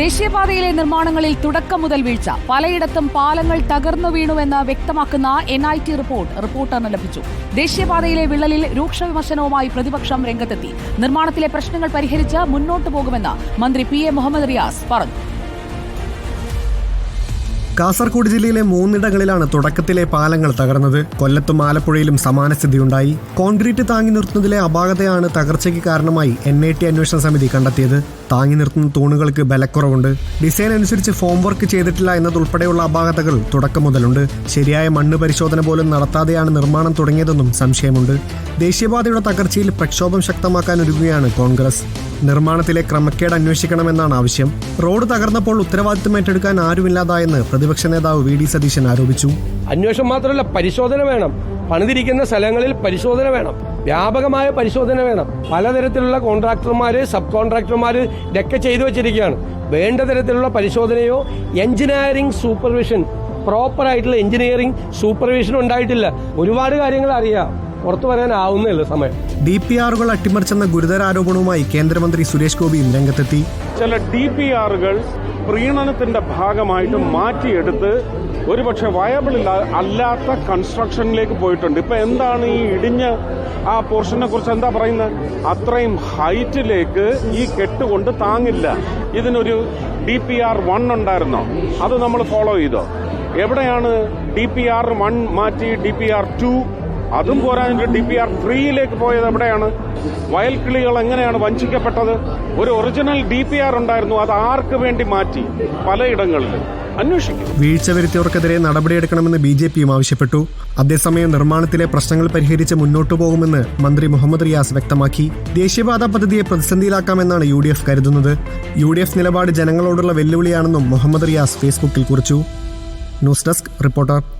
ദേശീയപാതയിലെ നിർമ്മാണങ്ങളിൽ തുടക്കം മുതൽ വീഴ്ച. പലയിടത്തും പാലങ്ങൾ തകർന്നു വീണുവെന്ന് വ്യക്തമാക്കുന്ന എൻ ഐ ടി റിപ്പോർട്ട് റിപ്പോർട്ടറിന് ലഭിച്ചു. ദേശീയപാതയിലെ വിള്ളലിൽ രൂക്ഷ വിമർശനവുമായി പ്രതിപക്ഷം രംഗത്തെത്തി. നിർമ്മാണത്തിലെ പ്രശ്നങ്ങൾ പരിഹരിച്ച് മുന്നോട്ടു പോകുമെന്ന് മന്ത്രി പി എ മുഹമ്മദ് റിയാസ് പറഞ്ഞു. കാസർകോട് ജില്ലയിലെ മൂന്നിടങ്ങളിലാണ് തുടക്കത്തിലെ പാലങ്ങൾ തകർന്നത്. കൊല്ലത്തും ആലപ്പുഴയിലും സമാന സ്ഥിതിയുണ്ടായി കോൺക്രീറ്റ് താങ്ങി നിർത്തുന്നതിലെ അപാകതയാണ് തകർച്ചയ്ക്ക് കാരണമായി എൻ ഐ ടി അന്വേഷണ സമിതി കണ്ടെത്തിയത്. താങ്ങി നിർത്തുന്ന തൂണുകൾക്ക് ബലക്കുറവുണ്ട്. ഡിസൈൻ അനുസരിച്ച് ഫോം വർക്ക് ചെയ്തിട്ടില്ല എന്നതുൾപ്പെടെയുള്ള അപാകതകൾ തുടക്കം മുതലുണ്ട്. ശരിയായ മണ്ണ് പരിശോധന പോലും നടത്താതെയാണ് നിർമ്മാണം തുടങ്ങിയതെന്നും സംശയമുണ്ട്. ദേശീയപാതയുടെ തകർച്ചയിൽ പ്രക്ഷോഭം ശക്തമാക്കാൻ ഒരുങ്ങുകയാണ് കോൺഗ്രസ്. നിർമ്മാണത്തിലെ ക്രമക്കേട് അന്വേഷിക്കണമെന്നാണ് ആവശ്യം. റോഡ് തകർന്നപ്പോൾ ഉത്തരവാദിത്തം ഏറ്റെടുക്കാൻ ആരുമില്ലാതായെന്ന് പ്രതിപക്ഷ നേതാവ് വി. ഡി. സതീശൻ ആരോപിച്ചു. അന്വേഷണം മാത്രമല്ല പരിശോധന വേണം. പണിതിരിക്കുന്ന സ്ഥലങ്ങളിൽ പരിശോധന വേണം. വ്യാപകമായ പരിശോധന വേണം. പലതരത്തിലുള്ള കോൺട്രാക്ടർമാർ സബ് കോൺട്രാക്ടർമാർ ഇതൊക്കെ ചെയ്തു വെച്ചിരിക്കുകയാണ്. വേണ്ട തരത്തിലുള്ള പരിശോധനയോ എഞ്ചിനീയറിംഗ് സൂപ്പർവിഷൻ പ്രോപ്പറായിട്ടുള്ള എഞ്ചിനീയറിംഗ് സൂപ്പർവിഷൻ ഉണ്ടായിട്ടില്ല. ഒരുപാട് കാര്യങ്ങൾ അറിയാം. പുറത്തു പറയാനാവുന്നേ ഉള്ളൂ സമയം. ഡി പി ആറുകൾ അട്ടിമറിച്ചെന്ന ഗുരുതരാരോപണവുമായി കേന്ദ്രമന്ത്രി സുരേഷ് ഗോപിയും രംഗത്തെത്തി. ചില ഡി പി ആറുകൾ പ്രീണനത്തിന്റെ ഭാഗമായിട്ട് മാറ്റിയെടുത്ത് ഒരുപക്ഷെ വയബിൾ അല്ലാത്ത കൺസ്ട്രക്ഷനിലേക്ക് പോയിട്ടുണ്ട്. ഇപ്പൊ എന്താണ് ഈ ഇടിഞ്ഞ ആ പോർഷനെ കുറിച്ച് എന്താ പറയുന്നത്? അത്രയും ഹൈറ്റിലേക്ക് ഈ കെട്ടുകൊണ്ട് താങ്ങില്ല. ഇതിനൊരു ഡി പി ആർ വൺ ഉണ്ടായിരുന്നോ? അത് നമ്മൾ ഫോളോ ചെയ്തോ? എവിടെയാണ് ഡി പി ആർ വൺ മാറ്റി ഡി പി ആർ ടു അതും പോരാഞ്ഞിട്ട് ഡി പി ആർ ത്രീയിലേക്ക് പോയത് എവിടെയാണ്? വയൽക്കിളികൾ എങ്ങനെയാണ് വഞ്ചിക്കപ്പെട്ടത്? ഒരു ഒറിജിനൽ ഡി പി ആർ ഉണ്ടായിരുന്നു അത് ആർക്ക് വേണ്ടി മാറ്റി? പലയിടങ്ങളിൽ. അന്വേഷിക്കും. വീഴ്ച വരുത്തിയവർക്കെതിരെ നടപടിയെടുക്കണമെന്ന് ബി ജെ പിയും ആവശ്യപ്പെട്ടു. അതേസമയം നിർമ്മാണത്തിലെ പ്രശ്നങ്ങൾ പരിഹരിച്ച് മുന്നോട്ടു പോകുമെന്ന് മന്ത്രി മുഹമ്മദ് റിയാസ് വ്യക്തമാക്കി. ദേശീയപാത പദ്ധതിയെ പ്രതിസന്ധിയിലാക്കാമെന്നാണ് യു ഡി എഫ് കരുതുന്നത്. യു ഡി എഫ് നിലപാട് ജനങ്ങളോടുള്ള വെല്ലുവിളിയാണെന്നും മുഹമ്മദ് റിയാസ് ഫേസ്ബുക്കിൽ കുറിച്ചു. News desk reporter